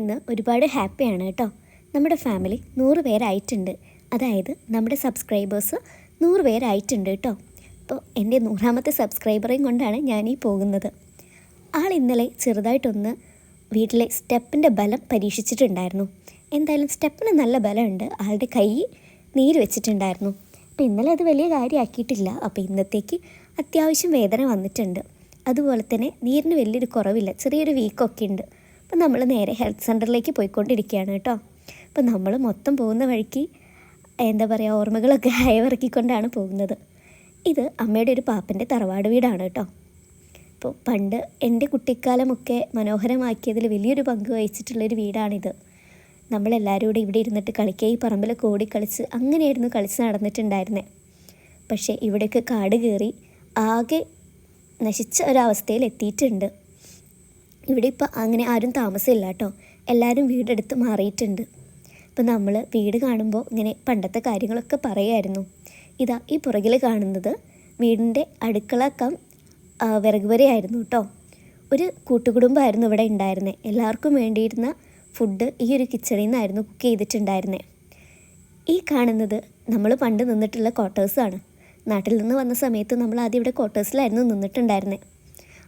ഇന്ന് ഒരുപാട് ഹാപ്പിയാണ് കേട്ടോ. നമ്മുടെ ഫാമിലി നൂറ് പേരായിട്ടുണ്ട്. അതായത് നമ്മുടെ സബ്സ്ക്രൈബേഴ്സ് നൂറ് പേരായിട്ടുണ്ട് കേട്ടോ. അപ്പോൾ എന്റെ നൂറാമത്തെ സബ്സ്ക്രൈബറേയും കൊണ്ടാണ് ഞാൻ ഈ പോകുന്നത്. ആൾ ഇന്നലെ ചെറുതായിട്ടൊന്ന് വീട്ടിലെ സ്റ്റെപ്പിന്റെ ബലം പരീക്ഷിച്ചിട്ടുണ്ടായിരുന്നു. എന്തായാലും സ്റ്റെപ്പിന് നല്ല ബലമുണ്ട്. ആളുടെ കൈ നീര് വെച്ചിട്ടുണ്ടായിരുന്നു. അപ്പോൾ ഇന്നലെ അത് വലിയ കാര്യമാക്കിയിട്ടില്ല അപ്പോൾ ഇന്നത്തേക്ക് അത്യാവശ്യം വേദന വന്നിട്ടുണ്ട്. അതുപോലെ തന്നെ നീരിന് വലിയൊരു കുറവില്ല. ചെറിയൊരു വീക്കൊക്കെ ഉണ്ട്. അപ്പം നമ്മൾ നേരെ ഹെൽത്ത് സെന്ററിലേക്ക് പോയിക്കൊണ്ടിരിക്കുകയാണ് കേട്ടോ. അപ്പം നമ്മൾ മൊത്തം പോകുന്ന വഴിക്ക് എന്താ പറയുക ഓർമ്മകളൊക്കെ അയവിറക്കിക്കൊണ്ടാണ് പോകുന്നത്. ഇത് അമ്മയുടെ ഒരു പാപ്പന്റെ തറവാട് വീടാണ് കേട്ടോ. അപ്പോൾ പണ്ട് എന്റെ കുട്ടിക്കാലമൊക്കെ മനോഹരമാക്കിയതിൽ വലിയൊരു പങ്ക് വഹിച്ചിട്ടുള്ളൊരു വീടാണിത്. നമ്മളെല്ലാവരും കൂടെ ഇവിടെ ഇരുന്നിട്ട് കളിക്കുക ഈ കോടി ഓടിക്കളിച്ച് അങ്ങനെയായിരുന്നു കളിച്ച് നടന്നിട്ടുണ്ടായിരുന്നത് പക്ഷേ ഇവിടെയൊക്കെ കാട് കയറി ആകെ നശിച്ച ഒരവസ്ഥയിൽ എത്തിയിട്ടുണ്ട് ഇവിടെ ഇപ്പോൾ അങ്ങനെ ആരും താമസമില്ല കേട്ടോ. എല്ലാവരും വീടെടുത്ത് മാറിയിട്ടുണ്ട്. അപ്പോൾ നമ്മൾ വീട് കാണുമ്പോൾ ഇങ്ങനെ പണ്ടത്തെ കാര്യങ്ങളൊക്കെ പറയായിരുന്നു. ഇതാ ഈ പുറകിൽ കാണുന്നത് വീടിന്റെ അടുക്കള വിറക് വരെയായിരുന്നു കേട്ടോ. ഒരു കൂട്ടുകുടുംബമായിരുന്നു ഇവിടെ ഉണ്ടായിരുന്നത് എല്ലാവർക്കും വേണ്ടിയിരുന്ന ഫുഡ് ഈ ഒരു കിച്ചണിൽ നിന്നായിരുന്നു കുക്ക് ചെയ്തിട്ടുണ്ടായിരുന്നത് ഈ കാണുന്നത് നമ്മൾ പണ്ട് നിന്നിട്ടുള്ള ക്വാർട്ടേഴ്സാണ് നാട്ടിൽ നിന്ന് വന്ന സമയത്ത് നമ്മൾ ആദ്യം ഇവിടെ ക്വാർട്ടേഴ്സിലായിരുന്നു നിന്നിട്ടുണ്ടായിരുന്നത്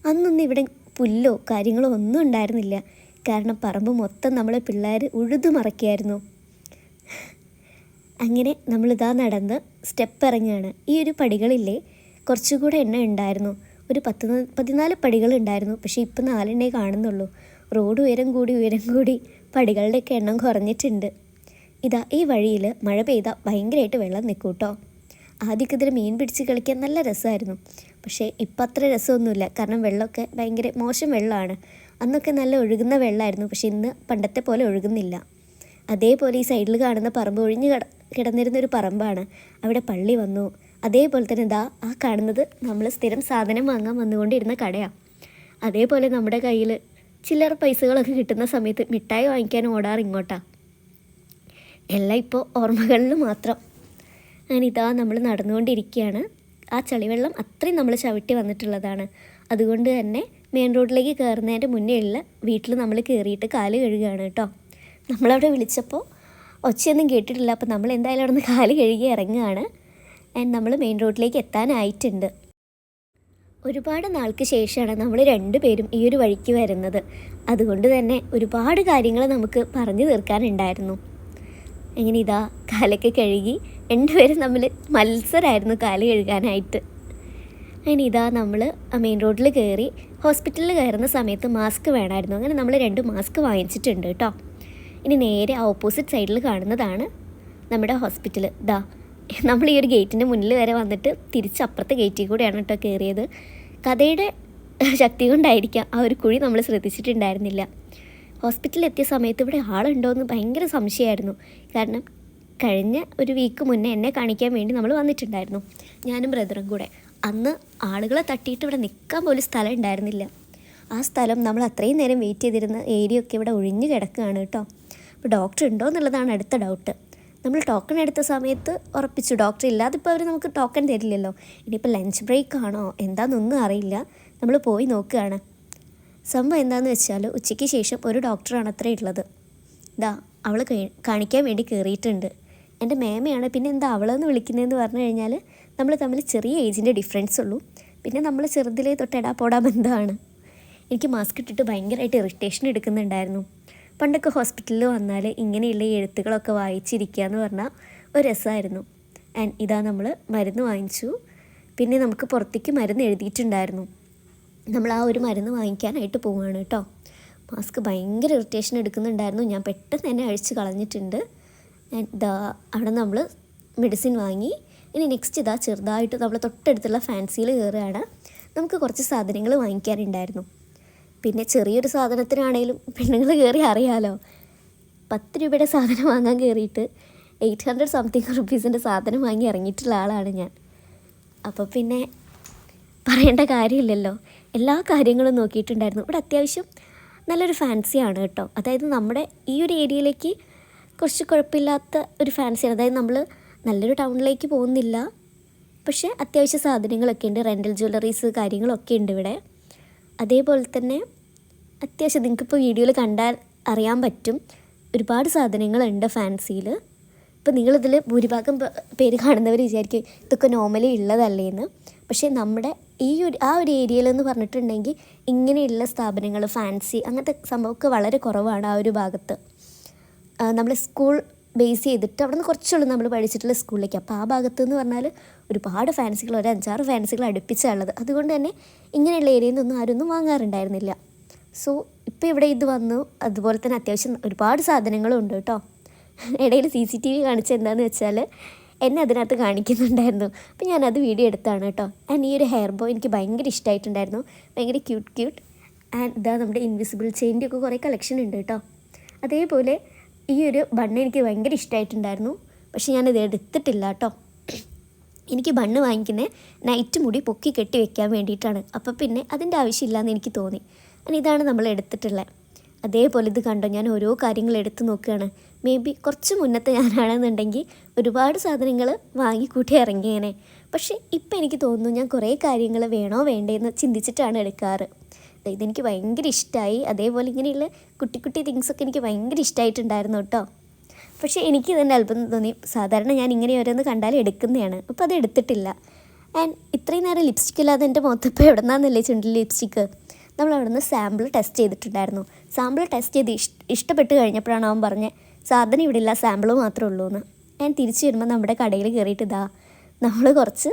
അന്നൊന്നും ഇവിടെ പുല്ലോ കാര്യങ്ങളോ ഒന്നും ഉണ്ടായിരുന്നില്ല. കാരണം പറമ്പ് മൊത്തം നമ്മളെ പിള്ളേർ ഉഴുതു മറക്കിയായിരുന്നു അങ്ങനെ നമ്മളിതാ നടന്ന് സ്റ്റെപ്പ് ഇറങ്ങുകയാണ് ഈ ഒരു പടികളില്ലേ കുറച്ചുകൂടെ എണ്ണ ഉണ്ടായിരുന്നു. ഒരു പത്ത് പതിനാല് പടികൾ ഉണ്ടായിരുന്നു. പക്ഷേ ഇപ്പം നാലെണ്ണേ കാണുന്നുള്ളൂ. റോഡ് ഉയരം കൂടി ഉയരം കൂടി പടികളുടെയൊക്കെ എണ്ണം കുറഞ്ഞിട്ടുണ്ട്. ഇതാ ഈ വഴിയിൽ മഴ പെയ്താൽ ഭയങ്കരമായിട്ട് വെള്ളം നിൽക്കൂട്ടോ. കേട്ടോ ആദ്യമൊക്കെ ഇതിൽ മീൻ പിടിച്ച് കളിക്കാൻ നല്ല രസമായിരുന്നു. പക്ഷേ ഇപ്പം അത്ര രസമൊന്നുമില്ല. കാരണം വെള്ളമൊക്കെ ഭയങ്കര മോശം വെള്ളമാണ്. അന്നൊക്കെ നല്ല ഒഴുകുന്ന വെള്ളമായിരുന്നു. പക്ഷേ ഇന്ന് പണ്ടത്തെ പോലെ ഒഴുകുന്നില്ല. അതേപോലെ ഈ സൈഡിൽ കാണുന്ന പറമ്പ് ഒഴിഞ്ഞ് കിട കിടന്നിരുന്നൊരു പറമ്പാണ്. അവിടെ പള്ളി വന്നു. അതേപോലെ തന്നെ ഇതാ ആ കാണുന്നത് നമ്മൾ സ്ഥിരം സാധനം വാങ്ങാൻ വന്നുകൊണ്ടിരുന്ന കടയാണ് അതേപോലെ നമ്മുടെ കയ്യിൽ ചില്ലറ പൈസകളൊക്കെ കിട്ടുന്ന സമയത്ത് മിഠായി വാങ്ങിക്കാൻ ഓടാറ് ഇങ്ങോട്ടാ. എല്ലാം ഇപ്പോൾ ഓർമ്മകളിൽ മാത്രം. അങ്ങനെ ഇതാ നമ്മൾ നടന്നുകൊണ്ടിരിക്കുകയാണ്. ആ ചളിവെള്ളം അത്രയും നമ്മൾ ചവിട്ടി വന്നിട്ടുള്ളതാണ്. അതുകൊണ്ട് തന്നെ മെയിൻ റോഡിലേക്ക് കയറുന്നതിന്റെ മുന്നേ ഉള്ള വീട്ടിൽ നമ്മൾ കയറിയിട്ട് കാൽ കഴുകുകയാണ് കേട്ടോ. നമ്മളവിടെ വിളിച്ചപ്പോൾ ഒച്ചയൊന്നും കേട്ടിട്ടില്ല. അപ്പോൾ നമ്മൾ എന്തായാലും അവിടെ നിന്ന് കാൽ കഴുകി ഇറങ്ങുകയാണ്. ആൻഡ് നമ്മൾ മെയിൻ റോഡിലേക്ക് എത്താനായിട്ടുണ്ട്. ഒരുപാട് നാൾക്ക് ശേഷമാണ് നമ്മൾ രണ്ടുപേരും ഈ ഒരു വഴിക്ക് വരുന്നത്. അതുകൊണ്ട് തന്നെ ഒരുപാട് കാര്യങ്ങൾ നമുക്ക് പറഞ്ഞു തീർക്കാനുണ്ടായിരുന്നു. എങ്ങനെ ഇതാ കാലൊക്കെ കഴുകി രണ്ടുപേരും തമ്മിൽ മത്സരമായിരുന്നു കാൽ കഴുകാനായിട്ട് അങ്ങനെ ഇതാ നമ്മൾ മെയിൻ റോഡിൽ കയറി ഹോസ്പിറ്റലിൽ കയറുന്ന സമയത്ത് മാസ്ക് വേണമായിരുന്നു. അങ്ങനെ നമ്മൾ രണ്ട് മാസ്ക് വാങ്ങിച്ചിട്ടുണ്ട് കേട്ടോ. ഇനി നേരെ ഓപ്പോസിറ്റ് സൈഡിൽ കാണുന്നതാണ് നമ്മുടെ ഹോസ്പിറ്റൽ ദാ നമ്മൾ ഈ ഒരു ഗേറ്റിന്റെ മുന്നിൽ വരെ വന്നിട്ട് തിരിച്ച് അപ്പുറത്തെ ഗേറ്റിൽ കൂടെയാണ് കേട്ടോ കയറിയത്. കഥയുടെ ശക്തി കൊണ്ടായിരിക്കാം ആ ഒരു കുഴി നമ്മൾ ശ്രദ്ധിച്ചിട്ടുണ്ടായിരുന്നില്ല. ഹോസ്പിറ്റലിൽ എത്തിയ സമയത്ത് ഇവിടെ ആളുണ്ടോ എന്ന് ഭയങ്കര സംശയമായിരുന്നു. കാരണം കഴിഞ്ഞ ഒരു വീക്ക് മുന്നേ എന്നെ കാണിക്കാൻ വേണ്ടി നമ്മൾ വന്നിട്ടുണ്ടായിരുന്നു. ഞാനും ബ്രദറും കൂടെ. അന്ന് ആളുകളെ തട്ടിയിട്ട് ഇവിടെ നിൽക്കാൻ പോലും സ്ഥലം ഉണ്ടായിരുന്നില്ല. ആ സ്ഥലം നമ്മൾ അത്രയും നേരം വെയിറ്റ് ചെയ്തിരുന്ന ഏരിയ ഒക്കെ ഇവിടെ ഒഴിഞ്ഞു കിടക്കുകയാണ് കേട്ടോ. അപ്പോൾ ഡോക്ടർ ഉണ്ടോ എന്നുള്ളതാണ് അടുത്ത ഡൗട്ട് നമ്മൾ ടോക്കൺ എടുത്ത സമയത്ത് ഉറപ്പിച്ചു. ഡോക്ടർ ഇല്ലാതെ ഇപ്പോൾ അവർ നമുക്ക് ടോക്കൺ തരില്ലല്ലോ. ഇനിയിപ്പോൾ ലഞ്ച് ബ്രേക്ക് ആണോ? എന്താണെന്നൊന്നും അറിയില്ല. നമ്മൾ പോയി നോക്കുകയാണ്. സംഭവം എന്താണെന്ന് വെച്ചാൽ ഉച്ചയ്ക്ക് ശേഷം ഒരു ഡോക്ടറാണ് അത്രേ ഉള്ളത്. ഇതാ അവൾ കാണിക്കാൻ വേണ്ടി കയറിയിട്ടുണ്ട് എന്റെ മേമയാണ്. പിന്നെ എന്താ അവളെന്ന് വിളിക്കുന്നതെന്ന് പറഞ്ഞു കഴിഞ്ഞാൽ നമ്മൾ തമ്മിൽ ചെറിയ ഏജിന്റെ ഡിഫറൻസ് ഉള്ളൂ. പിന്നെ നമ്മൾ ചെറുതിലേ തൊട്ട് എടാ പോടാ ബന്ധമാണ്. എനിക്ക് മാസ്ക് ഇട്ടിട്ട് ഭയങ്കരമായിട്ട് ഇറിറ്റേഷൻ എടുക്കുന്നുണ്ടായിരുന്നു. പണ്ടൊക്കെ ഹോസ്പിറ്റലിൽ വന്നാൽ ഇങ്ങനെയുള്ള എഴുത്തുകളൊക്കെ വായിച്ചിരിക്കുക എന്ന് പറഞ്ഞാൽ ഒരു രസമായിരുന്നു. ആൻഡ് ഇതാ നമ്മൾ മരുന്ന് വാങ്ങിച്ചു. പിന്നെ നമുക്ക് പുറത്തേക്ക് മരുന്ന് എഴുതിയിട്ടുണ്ടായിരുന്നു. നമ്മൾ ആ ഒരു മരുന്ന് വാങ്ങിക്കാനായിട്ട് പോവുകയാണ് കേട്ടോ. മാസ്ക് ഭയങ്കര ഇറിറ്റേഷൻ എടുക്കുന്നുണ്ടായിരുന്നു. ഞാൻ പെട്ടെന്ന് തന്നെ അഴിച്ച് കളഞ്ഞിട്ടുണ്ട്. ഇതാ അവിടെ നമ്മൾ മെഡിസിൻ വാങ്ങി. ഇനി നെക്സ്റ്റ് ഇതാ ചെറുതായിട്ട് നമ്മൾ തൊട്ടടുത്തുള്ള ഫാൻസിയിൽ കയറുകയാണ് നമുക്ക് കുറച്ച് സാധനങ്ങൾ വാങ്ങിക്കാനുണ്ടായിരുന്നു. പിന്നെ ചെറിയൊരു സാധനത്തിനാണേലും പെണ്ണുങ്ങൾ കയറി അറിയാലോ. പത്ത് രൂപയുടെ സാധനം വാങ്ങാൻ കയറിയിട്ട് എയ്റ്റ് ഹൺഡ്രഡ് സംതിങ് റുപ്പീസിന്റെ സാധനം വാങ്ങി ഇറങ്ങിയിട്ടുള്ള ആളാണ് ഞാൻ. അപ്പോൾ പിന്നെ പറയേണ്ട കാര്യമില്ലല്ലോ. എല്ലാ കാര്യങ്ങളും നോക്കിയിട്ടുണ്ടായിരുന്നു. ഇവിടെ അത്യാവശ്യം നല്ലൊരു ഫാൻസിയാണ് കേട്ടോ. അതായത് നമ്മുടെ ഈ ഒരു ഏരിയയിലേക്ക് കുറച്ച് കുഴപ്പമില്ലാത്ത ഒരു ഫാൻസിയാണ് അതായത് നമ്മൾ നല്ലൊരു ടൗണിലേക്ക് പോകുന്നില്ല. പക്ഷേ അത്യാവശ്യ സാധനങ്ങളൊക്കെ ഉണ്ട്. റെന്റൽ ജ്വല്ലറീസ് കാര്യങ്ങളൊക്കെ ഉണ്ട് ഇവിടെ. അതേപോലെ തന്നെ അത്യാവശ്യം നിങ്ങൾക്കിപ്പോൾ വീഡിയോയിൽ കണ്ടാൽ അറിയാൻ പറ്റും. ഒരുപാട് സാധനങ്ങളുണ്ട് ഫാൻസിയിൽ ഇപ്പം നിങ്ങളിതിൽ ഭൂരിഭാഗം പേര് കാണുന്നവർ വിചാരിക്കും ഇതൊക്കെ നോർമലി ഉള്ളതല്ലേ എന്ന് പക്ഷേ നമ്മുടെ ഈ ഒരു ആ ഒരു ഏരിയയിൽ എന്ന് പറഞ്ഞിട്ടുണ്ടെങ്കിൽ ഇങ്ങനെയുള്ള സ്ഥാപനങ്ങൾ ഫാൻസി അങ്ങനത്തെ സംഭവമൊക്കെ വളരെ കുറവാണ് ആ ഒരു ഭാഗത്ത്. നമ്മൾ സ്കൂൾ ബേസ് ചെയ്തിട്ട് അവിടെ നിന്ന് കുറച്ചുള്ളൂ നമ്മൾ പഠിച്ചിട്ടുള്ള സ്കൂളിലേക്ക് അപ്പോൾ ആ ഭാഗത്ത് എന്ന് പറഞ്ഞാൽ ഒരുപാട് ഫാൻസികൾ ഒരു അഞ്ചാറ് ഫാൻസികൾ അടുപ്പിച്ചാണുള്ളത് അതുകൊണ്ട് തന്നെ ഇങ്ങനെയുള്ള ഏരിയയിൽ നിന്നൊന്നും ആരൊന്നും വാങ്ങാറുണ്ടായിരുന്നില്ല. സോ ഇപ്പോൾ ഇവിടെ ഇത് വന്നു. അതുപോലെ തന്നെ അത്യാവശ്യം ഒരുപാട് സാധനങ്ങളും ഉണ്ട് കേട്ടോ. ഇടയിൽ സി സി ടി വി കാണിച്ച എന്താണെന്ന് വെച്ചാൽ എന്നെ അതിനകത്ത് കാണിക്കുന്നുണ്ടായിരുന്നു. അപ്പോൾ ഞാനത് വീഡിയോ എടുത്താണ് കേട്ടോ. ആൻഡ് ഈ ഒരു ഹെയർ ബോ എനിക്ക് ഭയങ്കര ഇഷ്ടമായിട്ടുണ്ടായിരുന്നു ഭയങ്കര ക്യൂട്ട് ക്യൂട്ട് ആൻഡ് ഇതാ നമ്മുടെ ഇൻവിസിബിൾ ചെയിന്റെ ഒക്കെ കുറേ കളക്ഷൻ ഉണ്ട് കേട്ടോ. അതേപോലെ ഈ ഒരു ബണ്ണ് എനിക്ക് ഭയങ്കര ഇഷ്ടമായിട്ടുണ്ടായിരുന്നു പക്ഷെ ഞാനത് എടുത്തിട്ടില്ല കേട്ടോ എനിക്ക് ബണ്ണ് വാങ്ങിക്കുന്നത് നൈറ്റ് മുടി പൊക്കി കെട്ടി വെക്കാൻ വേണ്ടിയിട്ടാണ്. അപ്പോൾ പിന്നെ അതിന്റെ ആവശ്യമില്ലയെന്ന് എനിക്ക് തോന്നി. അങ്ങനെ ഇതാണ് നമ്മൾ എടുത്തിട്ടുള്ളത്. അതേപോലെ ഇത് കണ്ടോ ഞാൻ ഓരോ കാര്യങ്ങൾ എടുത്ത് നോക്കുകയാണ്. മേ ബി കുറച്ച് മുന്നത്തെ ഞാനാണെന്നുണ്ടെങ്കിൽ ഒരുപാട് സാധനങ്ങൾ വാങ്ങിക്കൂട്ടി ഇറങ്ങിയേനെ. പക്ഷേ ഇപ്പം എനിക്ക് തോന്നുന്നു ഞാൻ കുറേ കാര്യങ്ങൾ വേണോ വേണ്ടേന്ന് ചിന്തിച്ചിട്ടാണ് എടുക്കാറ്. ദേ ഇതെനിക്ക് ഭയങ്കര ഇഷ്ടമായി അതേപോലെ ഇങ്ങനെയുള്ള കുട്ടി കുട്ടി തിങ്സൊക്കെ എനിക്ക് ഭയങ്കര ഇഷ്ടമായിട്ടുണ്ടായിരുന്നു കേട്ടോ. പക്ഷേ എനിക്ക് തന്നെ അല്പം തോന്നി. സാധാരണ ഞാൻ ഇങ്ങനെ ഓരോന്ന് കണ്ടാൽ എടുക്കുന്നതാണ്. അപ്പോൾ അത് എടുത്തിട്ടില്ല. ആൻഡ് ഇത്രയും നേരം ലിപ്സ്റ്റിക് ഇല്ലാതെ എന്റെ മുഖത്തപ്പോൾ എവിടെ നിന്നാന്നല്ലേ ചുണ്ടിൽ ലിപ്സ്റ്റിക്ക് നമ്മൾ അവിടെ നിന്ന് സാമ്പിൾ ടെസ്റ്റ് ചെയ്തിട്ടുണ്ടായിരുന്നു. സാമ്പിൾ ടെസ്റ്റ് ചെയ്ത് ഇഷ് ഇഷ്ടപ്പെട്ട് കഴിഞ്ഞപ്പോഴാണ് അവൻ പറഞ്ഞത് സാധനം ഇവിടെ ഇല്ല സാമ്പിൾ മാത്രമേ ഉള്ളൂ എന്ന്. ഞാൻ തിരിച്ചു വരുമ്പോൾ നമ്മുടെ കടയിൽ കയറിയിട്ട് ഇതാ നമ്മൾ കുറച്ച്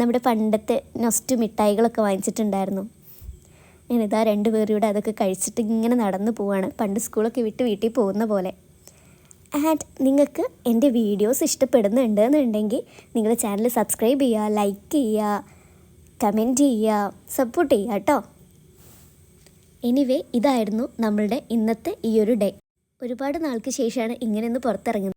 നമ്മുടെ പണ്ടത്തെ നൊസ്റ്റ് മിഠായികളൊക്കെ വാങ്ങിച്ചിട്ടുണ്ടായിരുന്നു. ഞാനിതാ രണ്ട് പേരുടെ അതൊക്കെ കഴിച്ചിട്ട് ഇങ്ങനെ നടന്നു പോവാണ്. പണ്ട് സ്കൂളൊക്കെ വിട്ട് വീട്ടിൽ പോകുന്ന പോലെ. ആൻഡ് നിങ്ങൾക്ക് എന്റെ വീഡിയോസ് ഇഷ്ടപ്പെടുന്നുണ്ട് എന്നുണ്ടെങ്കിൽ നിങ്ങൾ ചാനൽ സബ്സ്ക്രൈബ് ചെയ്യുക ലൈക്ക് ചെയ്യുക കമന്റ് ചെയ്യുക സപ്പോർട്ട് ചെയ്യുക കേട്ടോ. എനിവേ ഇതായിരുന്നു നമ്മളുടെ ഇന്നത്തെ ഈ ഒരു ഡേ. ഒരുപാട് നാൾക്ക് ശേഷമാണ് ഇങ്ങനെയൊന്ന് പുറത്തിറങ്ങുന്നത്.